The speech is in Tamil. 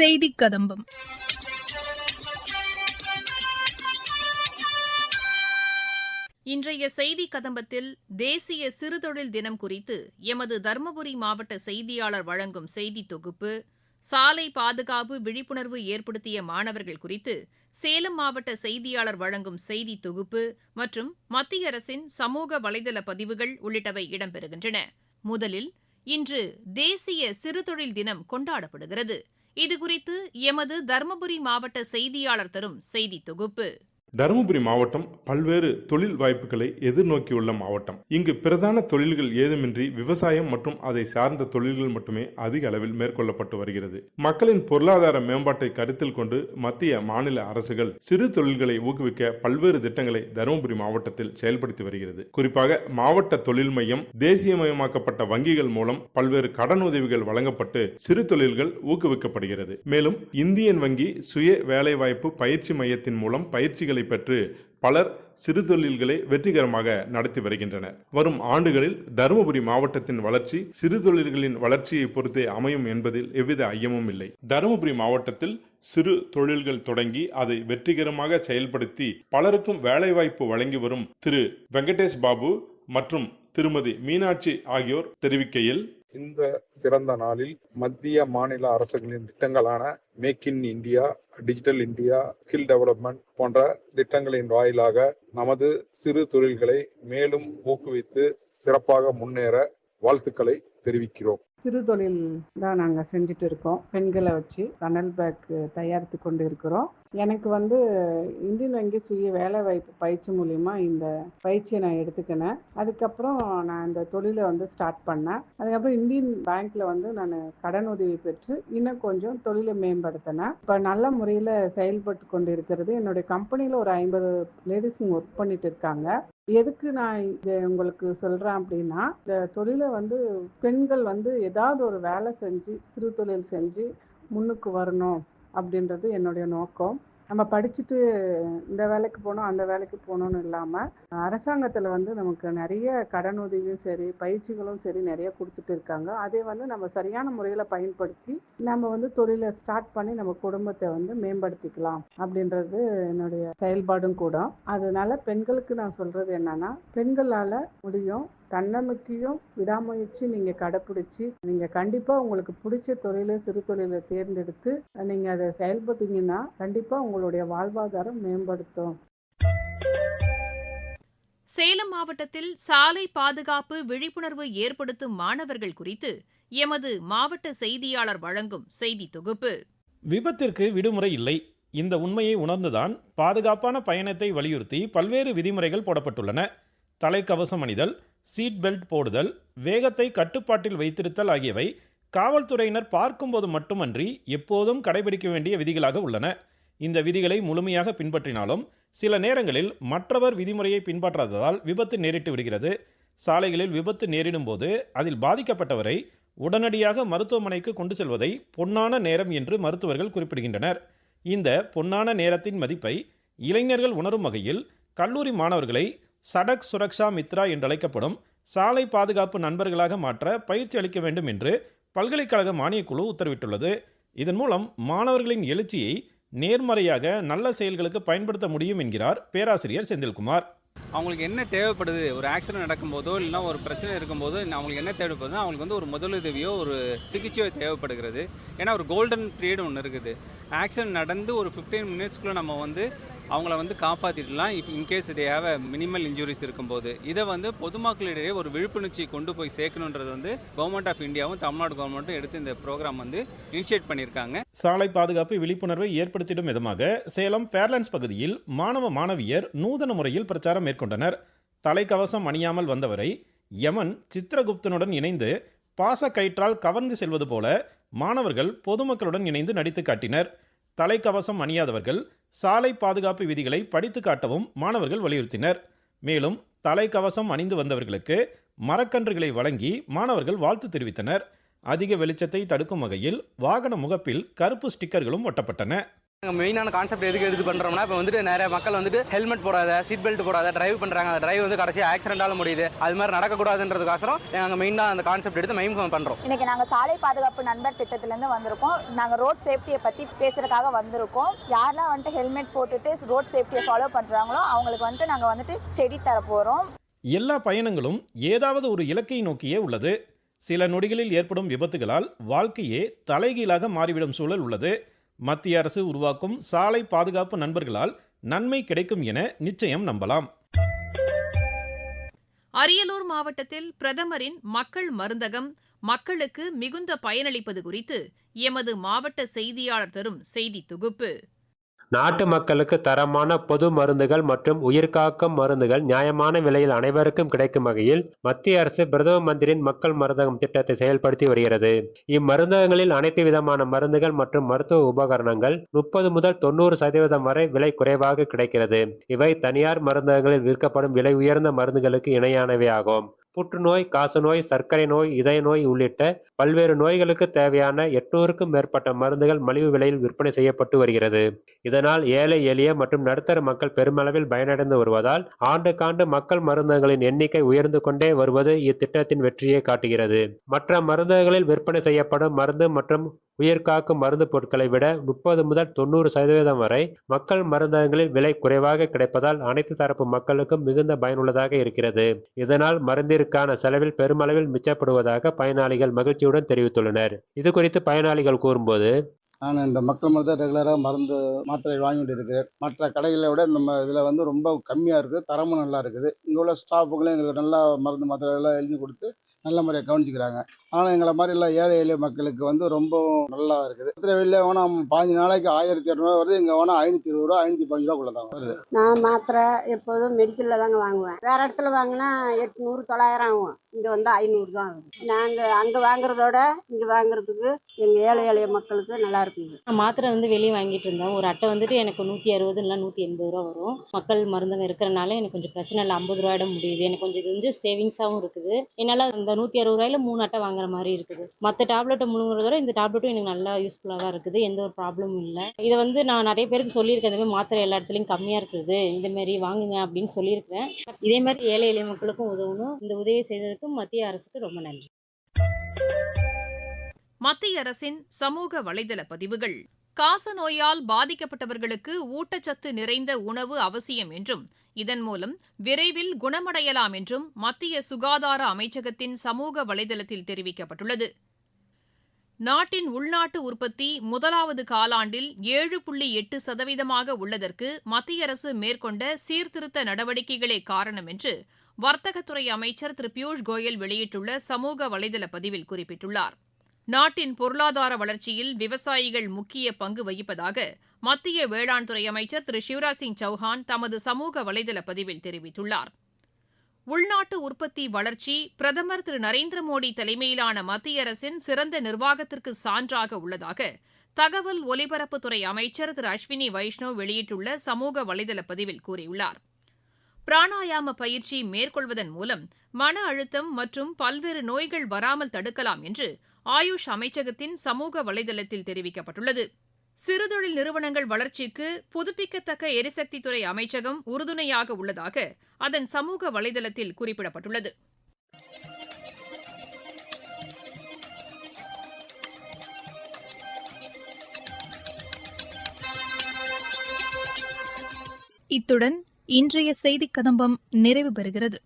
செய்தி கதம்பம். இன்றைய செய்தி கதம்பத்தில் தேசிய சிறுதொழில் தினம் குறித்து எமது தருமபுரி மாவட்ட செய்தியாளர் வழங்கும் செய்தி தொகுப்பு சாலை பாதுகாப்பு விழிப்புணர்வு ஏற்படுத்திய மாணவர்கள் குறித்து சேலம் மாவட்ட செய்தியாளர் வழங்கும் செய்தி தொகுப்பு மற்றும் மத்திய அரசின் சமூக வலைதள பதிவுகள் உள்ளிட்டவை இடம்பெறுகின்றன. முதலில் இன்று தேசிய சிறுதொழில் தினம் கொண்டாடப்படுகிறது. இதுகுறித்து எமது தருமபுரி மாவட்ட செய்தியாளர் தரும் செய்தி தொகுப்பு. தருமபுரி மாவட்டம் பல்வேறு தொழில் வாய்ப்புகளை எதிர்நோக்கியுள்ள மாவட்டம். இங்கு பிரதான தொழில்கள் ஏதுமின்றி விவசாயம் மற்றும் அதை சார்ந்த தொழில்கள் மட்டுமே அதிக அளவில் மேற்கொள்ளப்பட்டு வருகிறது. மக்களின் பொருளாதார மேம்பாட்டை கருத்தில் கொண்டு மத்திய மாநில அரசுகள் சிறு தொழில்களை ஊக்குவிக்க பல்வேறு திட்டங்களை தருமபுரி மாவட்டத்தில் செயல்படுத்தி வருகிறது. குறிப்பாக மாவட்ட தொழில் மையம் தேசியமயமாக்கப்பட்ட வங்கிகள் மூலம் பல்வேறு கடன் உதவிகள் வழங்கப்பட்டு சிறு தொழில்கள் ஊக்குவிக்கப்படுகிறது. மேலும் இந்தியன் வங்கி சுய வேலைவாய்ப்பு பயிற்சி மையத்தின் மூலம் பயிற்சிகளை பெற்று பலர் சிறு தொழில்களை வெற்றிகரமாக நடத்தி வருகின்றனர். வரும் ஆண்டுகளில் தருமபுரி மாவட்டத்தின் வளர்ச்சி சிறு தொழில்களின் வளர்ச்சியை பொறுத்தே அமையும் என்பதில் எவ்வித ஐயமும் இல்லை. தருமபுரி மாவட்டத்தில் சிறு தொழில்கள் தொடங்கி அதை வெற்றிகரமாக செயல்படுத்தி பலருக்கும் வேலைவாய்ப்பு வழங்கி வரும் திரு. வெங்கடேஷ் பாபு மற்றும் திருமதி மீனாட்சி ஆகியோர் தெரிவிக்கையில் இந்த சிறந்த நாளில் மத்திய மாநில அரசுகளின் திட்டங்களான make in India digital India skill development போன்ற திட்டங்களின் வாயிலாக நமது சிறு தொழில்களை மேலும் ஊக்குவித்து சிறப்பாக முன்னேற வாழ்த்துக்களை தெரிவிக்கிறோம். சிறு தொழில் தான் நாங்கள் செஞ்சுட்டு இருக்கோம் பெண்களை வச்சு சணல் பேக் தயாரித்து கொண்டு இருக்கிறோம் எனக்கு வந்து இந்தியன் வங்கி சுய வேலை வாய்ப்பு பயிற்சி மூலிமா இந்த பயிற்சியை நான் எடுத்துக்கினேன். அதுக்கப்புறம் நான் இந்த தொழிலை வந்து ஸ்டார்ட் பண்ணேன். அதுக்கப்புறம் இந்தியன் பேங்க்ல வந்து நான் கடன் உதவி பெற்று இன்னும் கொஞ்சம் தொழிலை மேம்படுத்தினேன். இப்போ நல்ல முறையில் செயல்பட்டு கொண்டு இருக்கிறது என்னுடைய கம்பெனியில் ஒரு ஐம்பது லேடிஸுங்க ஒர்க் பண்ணிட்டு இருக்காங்க. எதுக்கு நான் இதை உங்களுக்கு சொல்றேன் அப்படின்னா இந்த தொழிலை வந்து பெண்கள் வந்து ஏதாவது ஒரு வேலை செஞ்சு சிறு தொழில் செஞ்சு முன்னுக்கு வரணும் அப்படின்றது என்னுடைய நோக்கம். நம்ம படிச்சுட்டு இந்த வேலைக்கு போகணும் அந்த வேலைக்கு போகணும்னு இல்லாமல் அரசாங்கத்தில் வந்து நமக்கு நிறைய கடன் உதவியும் சரி பயிற்சிகளும் சரி நிறைய கொடுத்துட்டு இருக்காங்க. அதை வந்து நம்ம சரியான முறையில் பயன்படுத்தி நம்ம வந்து தொழிலை ஸ்டார்ட் பண்ணி நம்ம குடும்பத்தை வந்து மேம்படுத்திக்கலாம் அப்படின்றது என்னுடைய செயல்பாடும் கூட. அதனால பெண்களுக்கு நான் சொல்கிறது என்னன்னா பெண்களால் முடியும் தன்னம்பிக்கையும் விடாமுயற்சி நீங்க கடைப்பிடிச்சு நீங்க கண்டிப்பா உங்களுக்கு பிடிச்ச தொழிலை சிறு தொழிலை தேர்ந்தெடுத்து நீங்க அதை செயல்பட்டீங்கன்னா கண்டிப்பா உங்களுடைய வாழ்வாதாரம் மேம்படுத்தும். சேலம் மாவட்டத்தில் சாலை பாதுகாப்பு விழிப்புணர்வு ஏற்படுத்தும் மாணவர்கள் குறித்து எமது மாவட்ட செய்தியாளர் வழங்கும் செய்தி தொகுப்பு. விபத்திற்கு விடுமுறை இல்லை. இந்த உண்மையை உணர்ந்துதான் பாதுகாப்பான பயணத்தை வலியுறுத்தி பல்வேறு விதிமுறைகள் போடப்பட்டுள்ளன. தலைக்கவசம் அணிதல் சீட் பெல்ட் போடுதல் வேகத்தை கட்டுப்பாட்டில் வைத்திருத்தல் ஆகியவை காவல்துறையினர் பார்க்கும்போது மட்டுமன்றி எப்போதும் கடைபிடிக்க வேண்டிய விதிகளாக உள்ளன. இந்த விதிகளை முழுமையாக பின்பற்றினாலும் சில நேரங்களில் மற்றவர் விதிமுறையை பின்பற்றாததால் விபத்து நேரிட்டு விடுகிறது. சாலைகளில் விபத்து நேரிடும் போது அதில் பாதிக்கப்பட்டவரை உடனடியாக மருத்துவமனைக்கு கொண்டு செல்வதை பொன்னான நேரம் என்று மருத்துவர்கள் குறிப்பிடுகின்றனர். இந்த பொன்னான நேரத்தின் மதிப்பை இளைஞர்கள் உணரும் வகையில் கல்லூரி மாணவர்களை சடக் சுரக்ஷா மித்ரா என்றழைக்கப்படும் சாலை பாதுகாப்பு நண்பர்களாக மாற்ற பயிற்சி அளிக்க வேண்டும் என்று பல்கலைக்கழக மானியக்குழு உத்தரவிட்டுள்ளது. இதன் மூலம் மாணவர்களின் எழுச்சியை நேர்மறையாக நல்ல செயல்களுக்கு பயன்படுத்த முடியும் என்கிறார் பேராசிரியர் செந்தில்குமார். அவங்களுக்கு என்ன தேவைப்படுது? ஒரு ஆக்சிடென்ட் நடக்கும்போதோ இல்லைனா ஒரு பிரச்சனை இருக்கும்போது அவங்களுக்கு என்ன தேவைப்படுதுன்னா அவங்களுக்கு வந்து ஒரு முதலுதவியோ ஒரு சிகிச்சையோ தேவைப்படுகிறது. ஏன்னா ஒரு கோல்டன் பீரியட் ஒன்று இருக்குது. ஆக்சிடென்ட் நடந்து ஒரு ஃபிஃப்டீன் மினிட்ஸ்க்குள்ளே நம்ம வந்து அவங்கள வந்து காப்பாற்றிடலாம் இஃப் இன்கேஸ் இதே ஹேவ் மினிமல் இன்ஜுரிஸ் இருக்கும்போது இதை வந்து பொதுமக்களிடையே ஒரு விழிப்புணர்ச்சி கொண்டு போய் சேர்க்கணுன்றது வந்து கவர்மெண்ட் ஆஃப் இந்தியாவும் தமிழ்நாடு கவர்மெண்ட்டும் எடுத்து இந்த ப்ரோக்ராம் வந்து இனிஷியேட் பண்ணியிருக்காங்க. சாலை பாதுகாப்பு விழிப்புணர்வை ஏற்படுத்திடும் விதமாக சேலம் பேர்லன்ஸ் பகுதியில் மாணவ மாணவியர் நூதன முறையில் பிரச்சாரம் மேற்கொண்டனர். தலைக்கவசம் அணியாமல் வந்தவரை யமன் சித்திரகுப்தனுடன் இணைந்து பாச கயிற்றால் கவர்ந்து செல்வது போல மாணவர்கள் பொதுமக்களுடன் இணைந்து நடித்து காட்டினர். தலைக்கவசம் அணியாதவர்கள் சாலை பாதுகாப்பு விதிகளை படித்து காட்டவும் மாணவர்கள் வலியுறுத்தினர். மேலும் தலைக்கவசம் அணிந்து வந்தவர்களுக்கு மரக்கன்றுகளை வழங்கி மாணவர்கள் வாழ்த்து தெரிவித்தனர். அதிக வெளிச்சத்தை தடுக்கும் வகையில் வாகன முகப்பில் கருப்பு ஸ்டிக்கர்களும் ஒட்டப்பட்டன. நாங்கள் மெயினான கான்செப்ட் எதுக்கு எடுத்து பண்ணுறோம்னா இப்போ வந்துட்டு நிறைய மக்கள் வந்துட்டு ஹெல்மெட் போடாத சீட் பெல்ட் போடாத டிரைவ் பண்ணுறாங்க அந்த டிரைவ் வந்து கடைசியாக ஆக்சிடென்ட்டால முடியுது. அது மாதிரி நடக்கக்கூடாதுன்றதுக்கோசரம் நாங்கள் மெயினாக அந்த கான்செப்ட் எடுத்து மெயின் பண்ணுறோம் இன்னைக்கு நாங்க சாலை பாதுகாப்பு நண்பர் திட்டத்திலேருந்து வந்திருக்கோம். நாங்க ரோட் சேஃப்டியை பத்தி பேசுறதுக்காக வந்திருக்கோம். யாரெல்லாம் வந்துட்டு ஹெல்மெட் போட்டுட்டு ரோட் சேஃப்டியை ஃபாலோ பண்றாங்களோ அவங்களுக்கு வந்துட்டு நாங்க வந்துட்டு செடி தர போறோம். எல்லா பயணங்களும் ஏதாவது ஒரு இலக்கை நோக்கியே உள்ளது. சில நொடிகளில் ஏற்படும் விபத்துகளால் வாழ்க்கையே தலைகீழாக மாறிவிடும் சூழல் உள்ளது. மத்திய அரசு உருவாக்கும் சாலை பாதுகாப்பு நண்பர்களால் நன்மை கிடைக்கும் என நிச்சயம் நம்பலாம். அரியலூர் மாவட்டத்தில் பிரதமரின் மக்கள் மருந்தகம் மக்களுக்கு மிகுந்த பயனளிப்பது குறித்து எமது மாவட்ட செய்தியாளர் தரும் செய்தி தொகுப்பு. நாட்டு மக்களுக்கு தரமான பொது மருந்துகள் மற்றும் உயிர்காக்கும் மருந்துகள் நியாயமான விலையில் அனைவருக்கும் கிடைக்கும் வகையில் மத்திய அரசு பிரதம மந்திரின் மக்கள் மருந்தகம் திட்டத்தை செயல்படுத்தி வருகிறது. இம்மருந்தகங்களில் அனைத்து விதமான மருந்துகள் மற்றும் மருத்துவ உபகரணங்கள் முப்பது முதல் தொண்ணூறு சதவீதம் வரை விலை குறைவாக கிடைக்கிறது. இவை தனியார் மருந்தகங்களில் விற்கப்படும் விலை உயர்ந்த மருந்துகளுக்கு இணையானவை ஆகும் புற்றுநோய் காசநோய் சர்க்கரை நோய் இதய நோய் உள்ளிட்ட பல்வேறு நோய்களுக்கு தேவையான எட்நூறுக்கும் மேற்பட்ட மருந்துகள் மலிவு விலையில் விற்பனை செய்யப்பட்டு வருகிறது. இதனால் ஏழை எளிய மற்றும் நடுத்தர மக்கள் பெருமளவில் பயனடைந்து வருவதால் ஆண்டுக்காண்டு மக்கள் மருந்தகங்களின் எண்ணிக்கை உயர்ந்து கொண்டே வருவது இத்திட்டத்தின் வெற்றியை காட்டுகிறது. மற்ற மருந்தகங்களில் விற்பனை செய்யப்படும் மருந்து மற்றும் உயிர்காக்கும் மருந்து பொருட்களை விட முப்பது முதல் தொண்ணூறு சதவீதம் வரை மக்கள் மருந்தகங்களில் விலை குறைவாக கிடைப்பதால் அனைத்து தரப்பு மக்களுக்கும் மிகுந்த பயனுள்ளதாக இருக்கிறது. இதனால் மருந்திற்கான செலவில் பெருமளவில் மிச்சப்படுவதாக பயனாளிகள் மகிழ்ச்சியுடன் தெரிவித்துள்ளனர். இது குறித்து பயனாளிகள் கூறும்போது நான் இந்த மக்கள் மருந்து ரெகுலராக மருந்து மாத்திரைகள் வாங்கி கொண்டு இருக்கிறேன் மற்ற கடைகளை விட இந்த ம இதில் வந்து ரொம்ப கம்மியாக இருக்குது தரமும் நல்லா இருக்குது. இங்கே உள்ள ஸ்டாஃபுகளும் எங்களுக்கு நல்லா மருந்து மாத்திரைகள்லாம் எழுதி கொடுத்து நல்ல முறையாக கவனிச்சிக்கிறாங்க. ஆனால் எங்களை மாதிரி எல்லாம் ஏழை எளிய மக்களுக்கு வந்து ரொம்ப நல்லா இருக்குது. மாத்திரை வெளியில் வேணால் பாஞ்சு நாளைக்கு ஆயிரத்தி இரநூறுவா வருது. இங்கே வேணால் ஐநூற்றி இருபது ரூபா ஐநூற்றி பதினஞ்சு ரூபாக்குள்ள தான் வருது. நான் மாத்திரை எப்போதும் மெடிக்கலில் தாங்க வாங்குவேன். வேறு இடத்துல வாங்கினா எட்நூறு தொள்ளாயிரம் ஆகும். இங்கே வந்து ஐநூறு தான் ஆகும் நாங்கள் அங்கே வாங்குறதோட இங்கே வாங்குறதுக்கு எங்கள் ஏழை எளிய மக்களுக்கு நல்லா இருக்குங்க நான் மாத்திரை வந்து வெளியே வாங்கிட்டு இருந்தேன். ஒரு அட்டை வந்துட்டு எனக்கு நூற்றி அறுபது இல்லை நூற்றி எண்பது ரூபா வரும். மக்கள் மருந்தகம் இருக்கிறனால எனக்கு கொஞ்சம் பிரச்சனை இல்லை. ஐம்பது ரூபாயிட முடியுது. எனக்கு கொஞ்சம் இது கொஞ்சம் சேவிங்ஸாகவும் இருக்குது. என்னால் அந்த நூற்றி அறுபது ரூபாயில மூணு அட்டை வாங்குற மாதிரி இருக்குது. மற்ற டேப்லெட்டை முழுங்குறத விட இந்த டேப்லெட்டும் எனக்கு நல்லா யூஸ்ஃபுல்லாக தான் இருக்குது. எந்த ஒரு ப்ராப்ளமும் இல்லை. இதை வந்து நான் நிறைய பேருக்கு சொல்லியிருக்கேன். இந்த மாதிரி மாத்திரை எல்லா இடத்துலையும் கம்மியாக இருக்குது. இந்த மாதிரி வாங்குங்க அப்படின்னு சொல்லியிருக்கிறேன். இதே மாதிரி ஏழை எளிய மக்களுக்கும் உதவணும். இந்த உதவி செய்ததுக்கும் மத்திய அரசுக்கு ரொம்ப நன்றி. மத்திய அரசின் சமூக வலைதள பதிவுகள். காசநோயால் பாதிக்கப்பட்டவர்களுக்கு ஊட்டச்சத்து நிறைந்த உணவு அவசியம் என்றும் இதன் மூலம் விரைவில் குணமடையலாம் என்றும் மத்திய சுகாதார அமைச்சகத்தின் சமூக வலைதளத்தில் தெரிவிக்கப்பட்டுள்ளது. நாட்டின் உள்நாட்டு உற்பத்தி முதலாவது காலாண்டில் ஏழு புள்ளி எட்டு சதவீதமாக உள்ளதற்கு மத்திய அரசு மேற்கொண்ட சீர்திருத்த நடவடிக்கைகளே காரணம் என்று வர்த்தகத்துறை அமைச்சர் திரு பியூஷ் கோயல் வெளியிட்டுள்ள சமூக வலைதள பதிவில் குறிப்பிட்டுள்ளார். நாட்டின் பொருளாதார வளர்ச்சியில் விவசாயிகள் முக்கிய பங்கு வகிப்பதாக மத்திய வேளாண் துறை அமைச்சர் திரு சிவராஜ் சிங் சௌஹான் தமது சமூக வலைதள பதிவில் தெரிவித்துள்ளார். உள்நாட்டு உற்பத்தி வளர்ச்சி பிரதமர் திரு நரேந்திர மோடி தலைமையிலான மத்திய அரசின் சிறந்த நிர்வாகத்திற்கு சான்றாக உள்ளதாக தகவல் ஒலிபரப்புத்துறை அமைச்சர் திரு அஸ்வினி வைஷ்ணவ் வெளியிட்டுள்ள சமூக வலைதள பதிவில் கூறியுள்ளார். பிராணாயாம பயிற்சி மேற்கொள்வதன் மூலம் மன அழுத்தம் மற்றும் பல்வேறு நோய்கள் வராமல் தடுக்கலாம் என்று ஆயுஷ் அமைச்சகத்தின் சமூக வலைதளத்தில் தெரிவிக்கப்பட்டுள்ளது. சிறுதொழில் நிறுவனங்கள் வளர்ச்சிக்கு புதுப்பிக்கத்தக்க எரிசக்தித்துறை அமைச்சகம் உறுதுணையாக உள்ளதாக அதன் சமூக வலைதளத்தில் குறிப்பிடப்பட்டுள்ளது. இத்துடன் இன்றைய செய்திக் கதம்பம் நிறைவு பெறுகிறது.